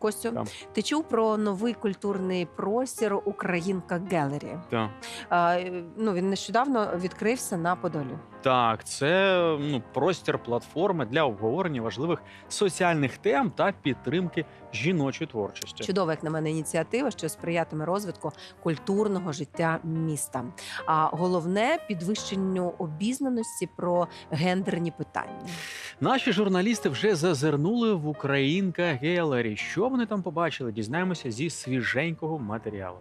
Костю, Да. ти чув про новий культурний простір Українка Гелері? Да. А, ну він нещодавно відкрився на Подолі. Так, це ну, простір платформи для обговорення важливих соціальних тем та підтримки жіночої творчості. Чудова, як на мене, ініціатива, що сприятиме розвитку культурного життя міста. А головне підвищенню обізнаності про гендерні питання. Наші журналісти вже зазирнули в Українка Гелері. Що вони там побачили? Дізнаємося зі свіженького матеріалу.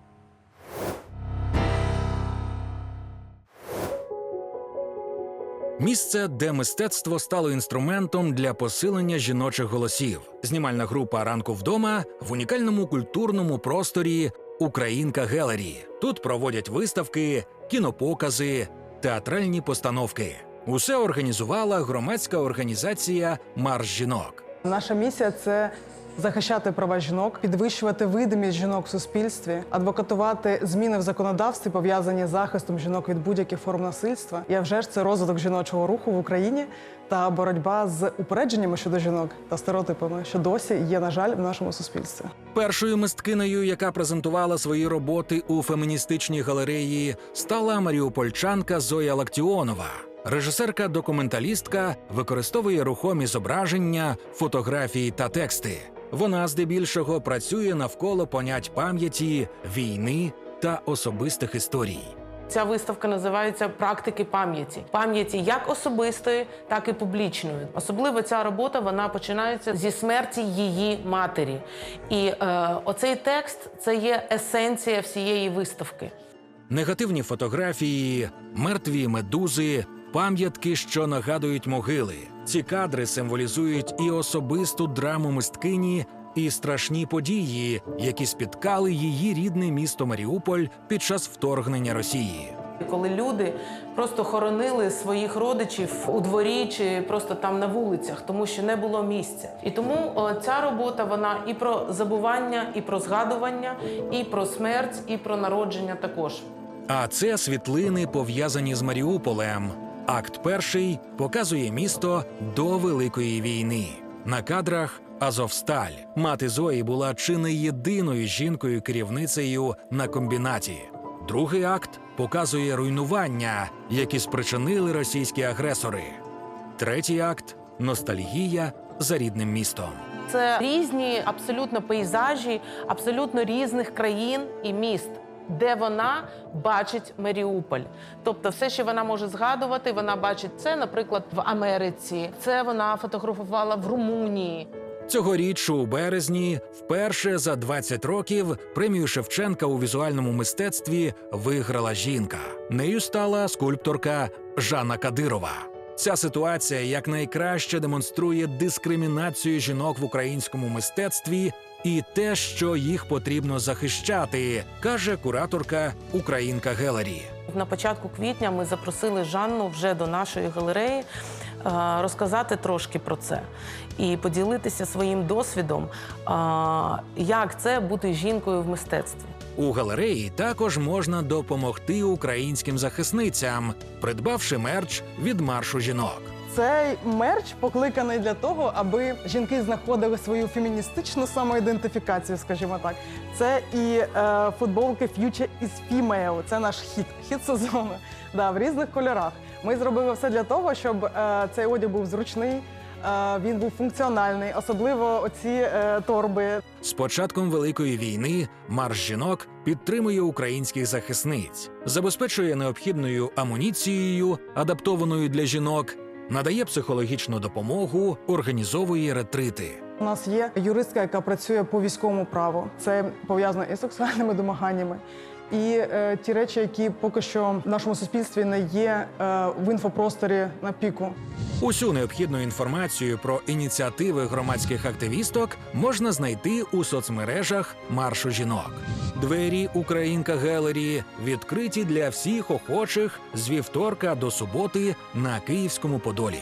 Місце, де мистецтво стало інструментом для посилення жіночих голосів. Знімальна група ранку вдома в унікальному культурному просторі Українка Гелері. Тут проводять виставки, кінопокази, театральні постановки. Усе організувала громадська організація Марш жінок. Наша місія це захищати права жінок, підвищувати видимість жінок в суспільстві, адвокатувати зміни в законодавстві, пов'язані з захистом жінок від будь-яких форм насильства. А вже ж це розвиток жіночого руху в Україні та боротьба з упередженнями щодо жінок та стереотипами, що досі є, на жаль, в нашому суспільстві. Першою мисткинею, яка презентувала свої роботи у феміністичній галереї, стала маріупольчанка Зоя Лактіонова. Режисерка-документалістка використовує рухомі зображення, фотографії та тексти. Вона здебільшого працює навколо понять пам'яті, війни та особистих історій. Ця виставка називається Практики пам'яті. Пам'яті як особистої, так і публічної. Особливо ця робота вона починається зі смерті її матері. І е, оцей текст це є есенція всієї виставки. Негативні фотографії, мертві медузи, пам'ятки, що нагадують могили. Ці кадри символізують і особисту драму мисткині, і страшні події, які спіткали її рідне місто Маріуполь під час вторгнення Росії. Коли люди просто хоронили своїх родичів у дворі чи просто там на вулицях, тому що не було місця. І тому о, ця робота вона і про забування, і про згадування, і про смерть, і про народження також. А це світлини пов'язані з Маріуполем. Акт перший показує місто до Великої війни. На кадрах Азовсталь. Мати Зої була чи не єдиною жінкою-керівницею на комбінаті. Другий акт показує руйнування, які спричинили російські агресори. Третій акт ностальгія за рідним містом. Це різні абсолютно пейзажі, абсолютно різних країн і міст. Де вона бачить Маріуполь, тобто все, що вона може згадувати, вона бачить це, наприклад, в Америці. Це вона фотографувала в Румунії. Цьогоріч у березні вперше за 20 років премію Шевченка у візуальному мистецтві виграла жінка. Нею стала скульпторка Жанна Кадирова. Ця ситуація якнайкраще демонструє дискримінацію жінок в українському мистецтві і те, що їх потрібно захищати, каже кураторка Українка Гелері. На початку квітня ми запросили Жанну вже до нашої галереї е, розказати трошки про це і поділитися своїм досвідом, е, як це бути жінкою в мистецтві. У галереї також можна допомогти українським захисницям, придбавши мерч від маршу жінок. Цей мерч покликаний для того, аби жінки знаходили свою феміністичну самоідентифікацію, скажімо так. Це і е, футболки Future is Female, це наш хіт, хіт сезону. Да, в різних кольорах. Ми зробили все для того, щоб е, цей одяг був зручний, е, він був функціональний, особливо оці е, торби. З початком великої війни марш жінок підтримує українських захисниць, забезпечує необхідною амуніцією, адаптованою для жінок, надає психологічну допомогу, організовує ретрити. У нас є юристка, яка працює по військовому праву. Це пов'язано із сексуальними домаганнями. І е, ті речі, які поки що в нашому суспільстві не є е, в інфопросторі на піку. Усю необхідну інформацію про ініціативи громадських активісток можна знайти у соцмережах маршу жінок. Двері Українка Гелері відкриті для всіх охочих з вівторка до суботи на Київському Подолі.